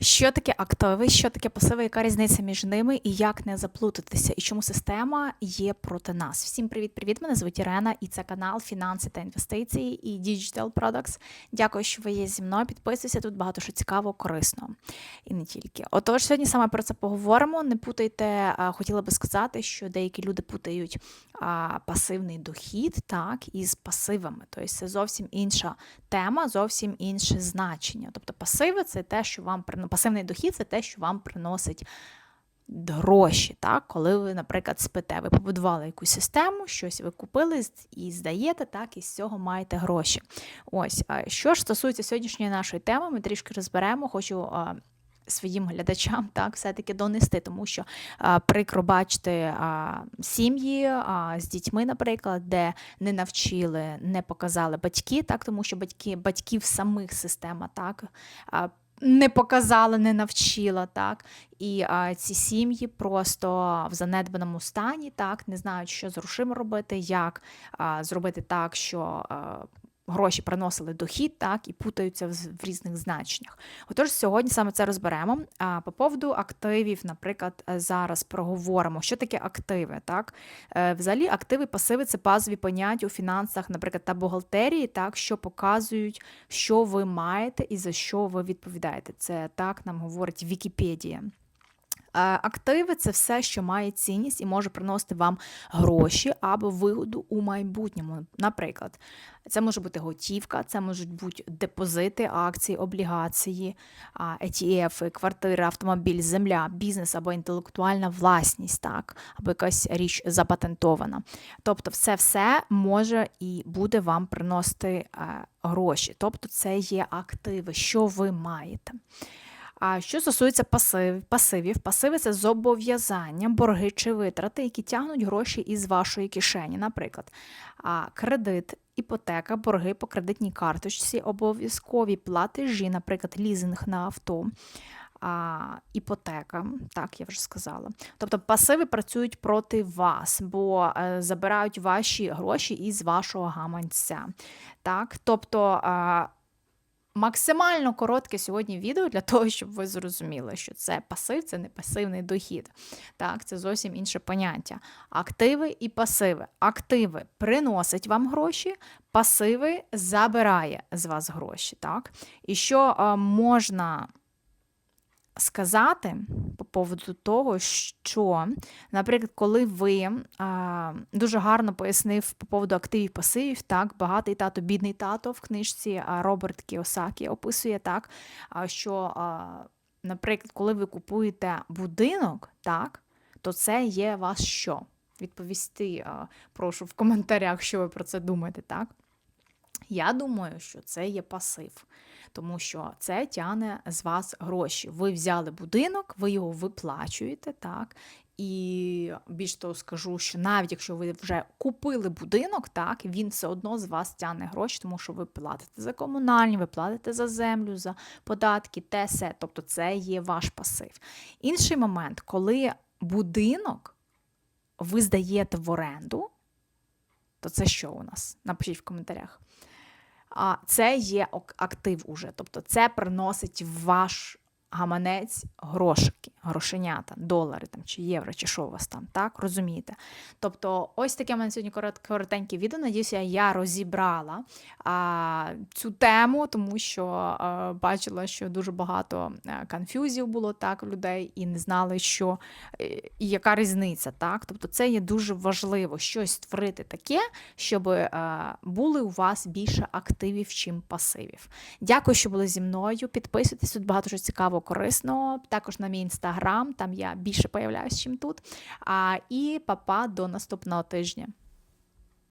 Що таке активи, що таке пасиви, яка різниця між ними і як не заплутатися, і чому система є проти нас? Всім привіт-привіт! Мене звуть Ірена, і це канал Фінанси та інвестиції і Digital Products. Дякую, що ви є зі мною. Підписуйся, тут багато що цікавого, корисного. І не тільки. Отож, сьогодні саме про це поговоримо. Не путайте, хотіла би сказати, що деякі люди путають пасивний дохід так, із пасивами. Тобто це зовсім інша тема, зовсім інше значення. Тобто пасиви це те, що вам приносить, пасивний дохід це те, що вам приносить гроші, так? коли ви, наприклад, спите, ви побудували якусь систему, щось ви купили і здаєте, так, і з цього маєте гроші. Ось, що ж стосується сьогоднішньої нашої теми, ми трішки розберемо, хочу. Своїм глядачам так все-таки донести, тому що а, прикро бачити а, сім'ї а, з дітьми, наприклад, де не навчили, не показали батьки, так тому що батьки батьків самих система так а, не показала, не навчила, так. І а, ці сім'ї просто в занедбаному стані, так. Не знають, що з грошима робити, як а, зробити так, що а, гроші приносили дохід, так і путаються в, різних значеннях. Отож, сьогодні саме це розберемо. А по поводу активів, наприклад, е, зараз проговоримо, що таке активи. Так, Е, взагалі, активи, пасиви це базові поняття у фінансах, наприклад, та бухгалтерії, так що показують, що ви маєте і за що ви відповідаєте. Це так нам говорить Вікіпедія. Е, Активи це все, що має цінність і може приносити вам гроші або вигоду у майбутньому. Наприклад, це може бути готівка, це можуть бути депозити, акції, облігації, ETF, квартири, автомобіль, земля, бізнес або інтелектуальна власність, так, або якась річ запатентована. Тобто, все все може і буде вам приносити е, гроші. Тобто, це є активи, що ви маєте. А що стосується пасив, пасивів, пасиви це зобов'язання, борги чи витрати, які тягнуть гроші із вашої кишені. Наприклад, кредит, іпотека, борги по кредитній карточці, обов'язкові платежі, наприклад, лізинг на авто. А, іпотека, так я вже сказала. Тобто пасиви працюють проти вас, бо е, забирають ваші гроші із вашого гаманця. Так? Тобто Максимально коротке сьогодні відео для того, щоб ви зрозуміли, що це пасив, це не пасивний дохід. Так, це зовсім інше поняття. Активи і пасиви. Активи приносять вам гроші, пасиви забирає з вас гроші. Так? І що е, можна сказати по поводу того, що, наприклад, коли ви а, дуже гарно пояснив по поводу активів пасивів, так, багатий тато, бідний тато в книжці Роберт Кіосакі описує так, що, а, наприклад, коли ви купуєте будинок, так, то це є вас що? Відповісти, прошу в коментарях, що ви про це думаєте, так? Я думаю, що це є пасив, тому що це тягне з вас гроші. Ви взяли будинок, ви його виплачуєте, так. І більш того скажу, що навіть якщо ви вже купили будинок, так він все одно з вас тягне гроші, тому що ви платите за комунальні, ви платите за землю, за податки, те все. Тобто це є ваш пасив. Інший момент, коли будинок ви здаєте в оренду, то це що у нас? Напишіть в коментарях це є актив уже. Тобто це приносить ваш гаманець грошики, грошенята, долари там, чи євро, чи що у вас там, так? Розумієте? Тобто, ось таке в мене сьогодні коротеньке відео. Надіюся, я розібрала а, цю тему, тому що а, бачила, що дуже багато е, конфюзів було так людей і не знали, що е, і яка різниця. так? Тобто, це є дуже важливо щось створити таке, щоб а, були у вас більше активів, чим пасивів. Дякую, що були зі мною. Підписуйтесь, тут багато що цікавого, корисного. Також на мій інстаграм, там я більше появляюсь, чим тут. А, І папа до наступного тижня.